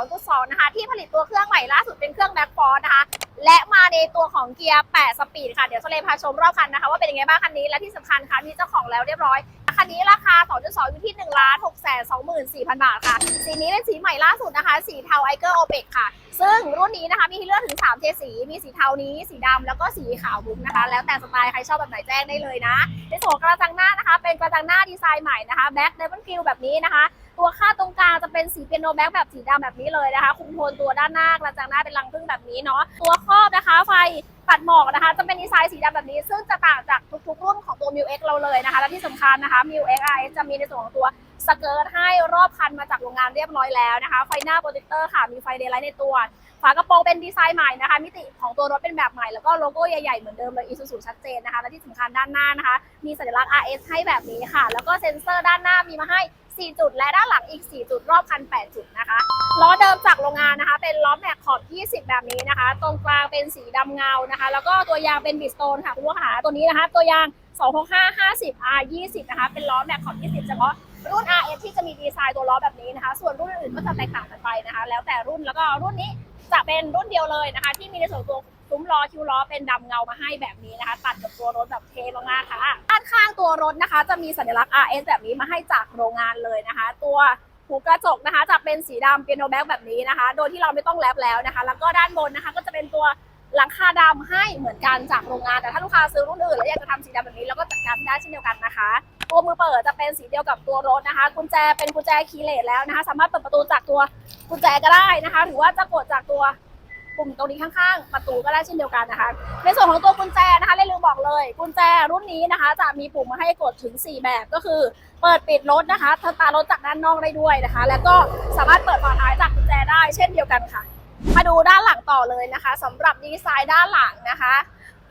2.2 นะคะ ที่ผลิตตัวเครื่องใหม่ล่าสุดเป็นเครื่องแบ็คฟอร์นะคะ และมาในตัวของเกียร์ 8 สปีดค่ะ เดี๋ยวโซเลพาชมรอบคันนะคะ ว่าเป็นยังไงบ้างคันนี้ และที่สำคัญค่ะมีเจ้าของแล้วเรียบร้อย คันนี้ราคา 2.2 อยู่ที่1ล้าน6 2 4 0 0 0 บาทค่ะ สีนี้เป็นสีใหม่ล่าสุดนะคะ สีเทาไอเกอร์โอเปกค่ะ ซึ่งรุ่นนี้นะคะมีให้เลือกถึง 3เทสี มีสีเทานี้ สีดำแล้วก็สีขาวบุ้งนะคะ แล้วแต่สไตล์ใครชอบแบบไหนแจ้งได้เลยนะ ในส่วนกระจังหน้านะคะ เป็นกระจังหน้าดีไซน์ใหม่นะคะแบ็คเดบันคิวแบบนี้นะคะ ตัวค่าตรงกลางจะเป็นสีเปียโนแบ็คแบบสีดำแบบนี้เลยนะคะ คุมโทนตัวด้านหน้ากระจังหน้าเป็นรังผึ้งแบบนี้เนาะ ตัวครอบนะคะ ไฟ ปัดหมอกนะคะ จะเป็นดีไซน์สีดำแบบนี้ ซึ่งจะต่างจากทุกๆรุ่นของตัว m ิว X เราเลยนะคะ และที่สำคัญนะคะ m ิว X RS จะมีในส่วนของตัวสเกิร์ตให้รอบคันมาจากโรงงานเรียบร้อยแล้วนะคะ ไฟหน้าโปรเจคเตอร์ค่ะ มีไฟเดย์ไลท์ในตัว ฝากระโปรงเป็นดีไซน์ใหม่นะคะ มิติของตัวรถเป็นแบบใหม่ แล้วก็โลโก้ใหญ่ๆ เหมือนเดิมเลย Isuzu ชัดเจนนะคะ และที่สำคัญด้านหน้านะคะ มีสัญลักษณ์ RS ให้แบบนี้ค่ะ แล้วก็เซ็นเซอร์ด้านหน้ามีมาให้ 4 จุด และด้านหลังอีก 4 จุดรอบคัน 8 จุดนะคะล้อเดิมจากโรงงานนะคะ เป็นล้อแม็กขอบ 20 แบบนี้นะคะ ตรงกลางเป็นสีดำเงานะคะ แล้วก็ตัวยางเป็นบิสโตนค่ะคุณผู้ชมตัวนี้นะคะตัวยาง 265 50 R 20นะคะเป็นล้อแม็กขอบ 20 เฉพาะรุ่น RS ที่จะมีดีไซน์ตัวล้อแบบนี้นะคะ ส่วนรุ่นอื่นก็จะแตกต่างกันไปนะคะ แล้วแต่รุ่นแล้วก็รุ่นนี้จะเป็นรุ่นเดียวเลยนะคะ ที่มีในส่วนตัว ซุ้มล้อคิวล้อเป็นดำเงามาให้แบบนี้นะคะ ตัดกับตัวรถแบบเทมากๆค่ะด้านข้างตัวรถนะคะ จะมีสัญลักษณ์ RS แบบนี้มาให้จากโรงงานเลยนะคะ ตัวหูกระจกนะคะจะเป็นสีดำเปียโนแบ็กแบบนี้นะคะ โดยที่เราไม่ต้องแรปแล้วนะคะ แล้วก็ด้านบนนะคะ ก็จะเป็นตัวหลังคาดำให้เหมือนกันจากโรงงาน แต่ถ้าลูกค้าซื้อรุ่นอื่นแล้วอยากจะทำสีดำแบบนี้เราก็จัดการได้เช่นเดียวกันนะคะ ตัวมือเปิดจะเป็นสีเดียวกับตัวรถนะคะกุญแจเป็นกุญแจคีย์เลสแล้วนะคะ สามารถเปิดประตูจากตัวกุญแจก็ได้นะคะ หรือว่าจะกดจากตัว ปุ่มตรงนี้ข้างๆประตูก็ได้เช่นเดียวกันนะคะ ในส่วนของตัวกุญแจนะคะเลยลืมบอกเลย กุญแจรุ่นนี้นะคะ จะมีปุ่มมาให้กดถึง 4 แบบก็คือ เปิดปิดรถนะคะสตาร์ทรถจากด้านนอกได้ด้วยนะคะ แล้วก็สามารถเปิดฝาท้ายจากกุญแจได้เช่นเดียวกันค่ะ มาดูด้านหลังต่อเลยนะคะสำหรับดีไซน์ด้านหลังนะคะ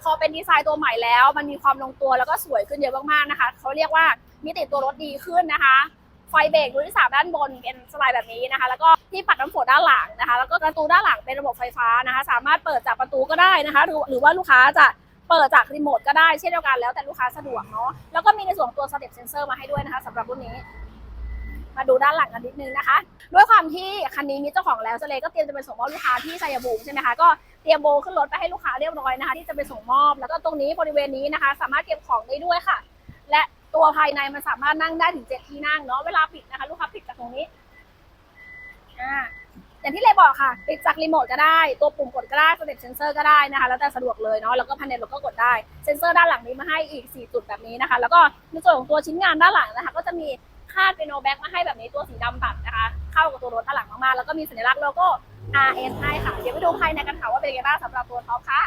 พอเป็นดีไซน์ตัวใหม่แล้ว มันมีความลงตัวแล้วก็สวยขึ้นเยอะมากๆนะคะเขาเรียกว่ามิติตัวรถดีขึ้นนะคะ ไฟเบรกรุ่นที่สามด้านบนเป็นสไลด์แบบนี้นะคะ แล้วก็ที่ปัดน้ำฝนด้านหลังนะคะ แล้วก็ประตูด้านหลังเป็นระบบไฟฟ้านะคะ สามารถเปิดจากประตูก็ได้นะคะ หรือว่าลูกค้าจะเปิดจากรีโมทก็ได้เช่นเดียวกันแล้วแต่ลูกค้าสะดวกเนาะแล้วก็มีในส่วนตัวสเต็ปเซนเซอร์มาให้ด้วยนะคะสำหรับรุ่นนี้มาดูด้านหลังกันนิดนึงนะคะ ด้วยความที่คันนี้มีเจ้าของแล้วเจเลก็เตรียมจะไปส่งมอบลูกค้าที่ชัยภูมิใช่ไหมคะก็เตรียมโบขึ้นรถไปให้ลูกค้าเรียบร้อยนะคะ ที่จะไปส่งมอบ แล้วก็ตรงนี้บริเวณนี้นะคะ สามารถเก็บของได้ด้วยค่ะ และ ตัวภายในมันสามารถนั่งได้ถึงเจ็ดที่นั่งเนาะเวลาปิดนะคะ ลูกค้าปิดจากตรงนี้อ่าอย่างที่เลยบอกค่ะ ปิดจากรีโมทก็ได้ ตัวปุ่มกดก็ได้สเต็ปเซนเซอร์ก็ได้นะคะ แล้วแต่สะดวกเลยเนาะแล้วก็พันเน็ตเราก็กดได้เซนเซอร์ด้านหลังนี้มาให้อีก 4 จุดแบบนี้นะคะ แล้วก็ในส่วนของตัวชิ้นงานด้านหลังนะคะ ก็จะมีคาดเป็นโนแบ็กมาให้แบบนี้ตัวสีดำตัดนะคะ เข้ากับตัวรถด้านหลังมากๆแล้วก็มีสัญลักษณ์โลโก้ RS ให้ค่ะ เดี๋ยวไปดูภายในกันค่ะว่าเป็นยังไงบ้างสำหรับตัวท็อปค่ะ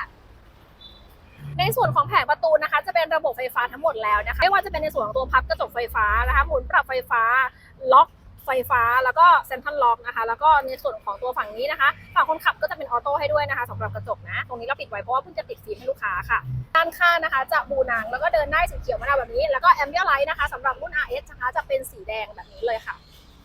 ในส่วนของแผงประตูนะคะ จะเป็นระบบไฟฟ้าทั้งหมดแล้วนะคะไม่ว่าจะเป็นในส่วนของตัวพับกระจกไฟฟ้านะคะหมุนปรับไฟฟ้าล็อกไฟฟ้าแล้วก็เซ็นทรัลล็อกนะคะ แล้วก็ในส่วนของตัวฝั่งนี้นะคะฝั่งคนขับก็จะเป็นออโต้ให้ด้วยนะคะสำหรับกระจกนะ ตรงนี้เราปิดไว้เพราะว่าเพิ่งจะติดฟิล์มให้ลูกค้าค่ะ ด้านข้างนะคะ จะบูนังแล้วก็เดินได้สีเขียวมะนาวแบบนี้ แล้วก็แอมเบียไลท์นะคะสำหรับรุ่น RS นะคะจะเป็นสีแดงแบบนี้เลยค่ะ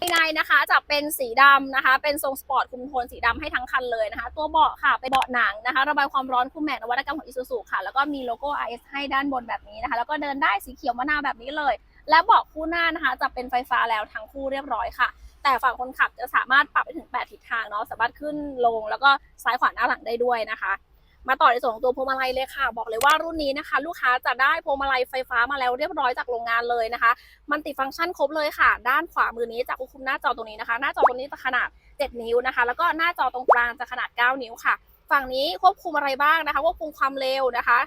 ภายในนะคะจะเป็นสีดำนะคะ เป็นทรงสปอร์ตคุมโทนสีดำให้ทั้งคันเลยนะคะ ตัวเบาะค่ะเป็นเบาะหนังนะคะ ระบายความร้อนคุมแม็กนวัตกรรมของ Isuzu ค่ะ แล้วก็มีโลโก้ RS ให้ด้านบนแบบนี้นะคะ แล้วก็เดินได้สีเขียวมะนาวแบบนี้เลย และเบาะคู่หน้านะคะจะเป็นไฟฟ้าแล้วทั้งคู่เรียบร้อยค่ะ แต่ฝั่งคนขับจะสามารถปรับไปถึง 8 ทิศทางเนาะสามารถขึ้นลง แล้วก็ซ้ายขวาหน้าหลังได้ด้วยนะคะ มาต่อในส่วนของตัวพวงมาลัยเลยค่ะ บอกเลยว่ารุ่นนี้นะคะ ลูกค้าจะได้พวงมาลัยไฟฟ้ามาแล้วเรียบร้อยจากโรงงานเลยนะคะ มันติฟังก์ชันครบเลยค่ะ ด้านขวามือนี้จะควบคุมหน้าจอตรงนี้นะคะ หน้าจอตรงนี้จะขนาด 7 นิ้วนะคะ แล้วก็หน้าจอตรงกลางจะขนาด 9 นิ้วค่ะ ฝั่งนี้ควบคุมอะไรบ้างนะคะ ควบคุมความเร็วนะคะ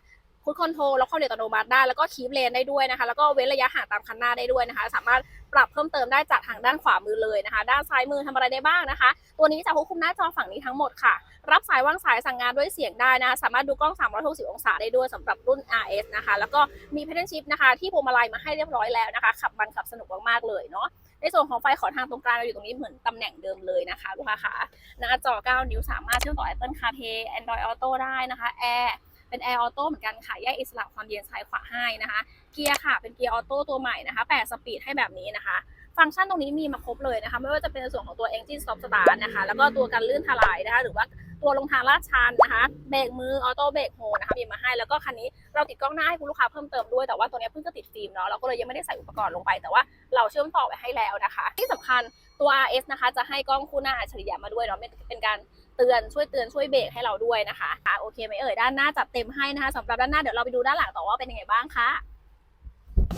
คูดคอนโทรลแล้วความเร็วอัตโนมัติได้แล้วก็คีบเลนได้ด้วยนะคะ แล้วก็เว้นระยะห่างตามคันหน้าได้ด้วยนะคะ สามารถปรับเพิ่มเติมได้จากทางด้านขวามือเลยนะคะ ด้านซ้ายมือทำอะไรได้บ้างนะคะ ตัวนี้จะควบคุมหน้าจอฝั่งนี้ทั้งหมดค่ะ รับสายวางสายสั่งงานด้วยเสียงได้นะคะ สามารถดูกล้อง 360 องศาได้ด้วยสำหรับรุ่น RS นะคะ แล้วก็มี Pattern Shift นะคะ ที่พวงมาลัยมาให้เรียบร้อยแล้วนะคะ ขับมันขับสนุกมากๆเลยเนาะในส่วนของไฟขอทางตรงกลางเราอยู่ตรงนี้เหมือนตำแหน่งเดิมเลยนะคะลูกค้าค่ะหน้าจอ 9 นิ้วสามารถเชื่อมต่อ Apple CarPlay Android Auto ได้นะคะ Air เป็นแอร์ออโต้เหมือนกันค่ะ แยกอิสระความเย็นซ้ายขวาให้นะคะ เกียร์ค่ะ เป็นเกียร์ออโต้ตัวใหม่นะคะ 8 สปีดให้แบบนี้นะคะ ฟังก์ชันตรงนี้มีมาครบเลยนะคะ ไม่ว่าจะเป็นส่วนของตัว engine stop start นะคะ แล้วก็ตัวการลื่นถลายนะคะ หรือว่าตัวลงทางลาดชันนะคะเบรกมือออโต้เบรกโฮนะคะมีมาให้แล้วก็คันนี้เราติดกล้องหน้าให้คุณลูกค้าเพิ่มเติมด้วยแต่ว่าตัวนี้เพิ่งจะติดฟิล์มเนาะเราก็เลยยังไม่ได้ใส่อุปกรณ์ลงไป แต่ว่าเราเชื่อมต่อไปให้แล้วนะคะ ที่สำคัญตัว RS นะคะ จะให้กล้องคู่หน้าอัจฉริยะมาด้วยเนาะเป็นเป็นการเตือนช่วยเตือนช่วยเบรกให้เราด้วยนะคะอะโอเคไหมเอ่ยด้านหน้าจัดเต็มให้นะคะสำหรับด้านหน้าเดี๋ยวเราไปดูด้านหลังต่อว่าเป็นยังไงบ้างคะ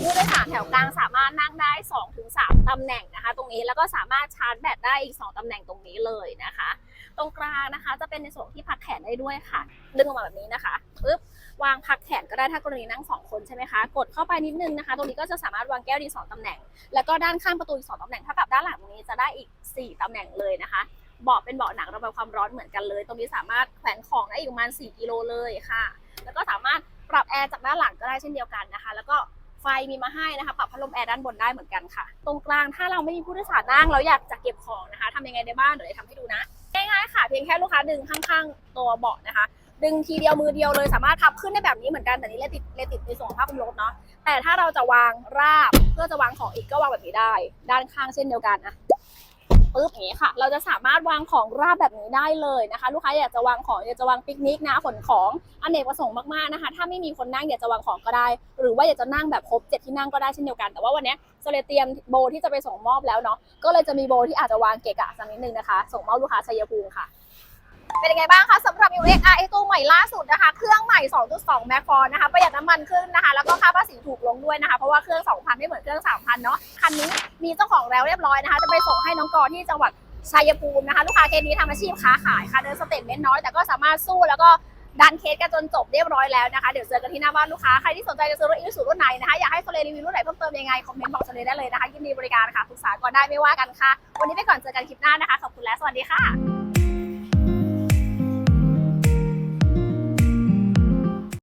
ผู้โดยสารแถวกลางสามารถนั่งได้ 2-3ถึงตำแหน่งนะคะ ตรงนี้แล้วก็สามารถชาร์จแบตได้อีก 2 ตำแหน่งตรงนี้เลยนะคะ ตรงกลางนะคะจะเป็นในส่วนที่พักแขนได้ด้วยค่ะ ดึงออกมาแบบนี้นะคะปึ๊บวางพักแขนก็ได้ถ้ากรณีนั่งสองคนใช่ไหมคะกดเข้าไปนิดนึงนะคะ ตรงนี้ก็จะสามารถวางแก้วไดีสองตำแหน่ง แล้วก็ด้านข้างประตูอีกสองตำแหน่งเท่ากับด้านหลังตรงนี้จะได้อีกสี่ตำแหน่งเลยนะคะเบาะเป็นเบาะหนังระบายความร้อนเหมือนกันเลย ตรงนี้สามารถแขวนของได้อีกประมาณ 4 กิโลเลยค่ะ แล้วก็สามารถปรับแอร์จากด้านหลังก็ได้เช่นเดียวกันนะคะ แล้วก็ ไฟมีมาให้นะคะ ปรับพัดลมแอร์ด้านบนได้เหมือนกันค่ะ ตรงกลางถ้าเราไม่มีผู้โดยสารนั่งเราอยากจะเก็บของนะคะทำยังไงได้บ้างเดี๋ยวจะทำให้ดูนะง่ายๆค่ะ เพียงแค่ลูกค้าดึงข้างๆ ตัวเบาะนะคะ ดึงทีเดียวมือเดียวเลยสามารถพับขึ้นได้แบบนี้เหมือนกันแต่นี้เลติดเลติดในส่วนของภาคลุมรถเนาะแต่ถ้าเราจะวางราบเพื่อจะวางของอีกก็วางแบบนี้ได้ ด้านข้างเช่นเดียวกันนะ ปึ๊บอย่างนี้ค่ะ เราจะสามารถวางของราบแบบนี้ได้เลยนะคะ ลูกค้าอยากจะวางของอยากจะวางปิกนิกนะขนของอเนกประสงค์มากๆนะคะ ถ้าไม่มีคนนั่งอยากจะวางของก็ได้ หรือว่าอยากจะนั่งแบบครบเจ็ดที่นั่งก็ได้เช่นเดียวกัน แต่ว่าวันนี้โซเลเตรียมโบที่จะไปส่งมอบแล้วเนาะก็เลยจะมีโบที่อาจจะวางเกะกะสักนิดนึงนะคะ ส่งมอบลูกค้าชัยภูมิค่ะ เป็นยังไงบ้างคะสำหรับ u x r ตัวใหม่ล่าสุดนะคะ เครื่องใหม่ 2.2 แม็กฟอนนะคะประหยัดน้ำมันขึ้นนะคะ แล้วก็ค่าภาษีถูกลงด้วยนะคะ เพราะว่าเครื่อง 2,000 ไม่เหมือนเครื่อง 3,000 เนาะคันนี้มีเจ้าของแล้วเรียบร้อยนะคะ จะไปส่งให้น้องกอที่จังหวัดชัยภูมินะคะ ลูกค้าเคสนี้ทำอาชีพค้าขายค่ะเดินสเตทเมนต์น้อยแต่ก็สามารถสู้แล้วก็ดันเคสกันจนจบเรียบร้อยแล้วนะคะ เดี๋ยวเจอกันที่หน้าบ้านลูกค้า ใครที่สนใจจะซื้อรถอีซูรุ่นไหนนะคะ อยากให้โซเลรีวิวรุ่นไหนเพิ่มเติมยังไง คอมเมนต์บอกโซเลได้เลยนะคะ ยินดีบริการค่ะปรึกษาก่อนได้ไม่ว่ากันค่ะ วันนี้ไปก่อนเจอกันคลิปหน้านะคะ ขอบคุณและสวัสดีค่ะ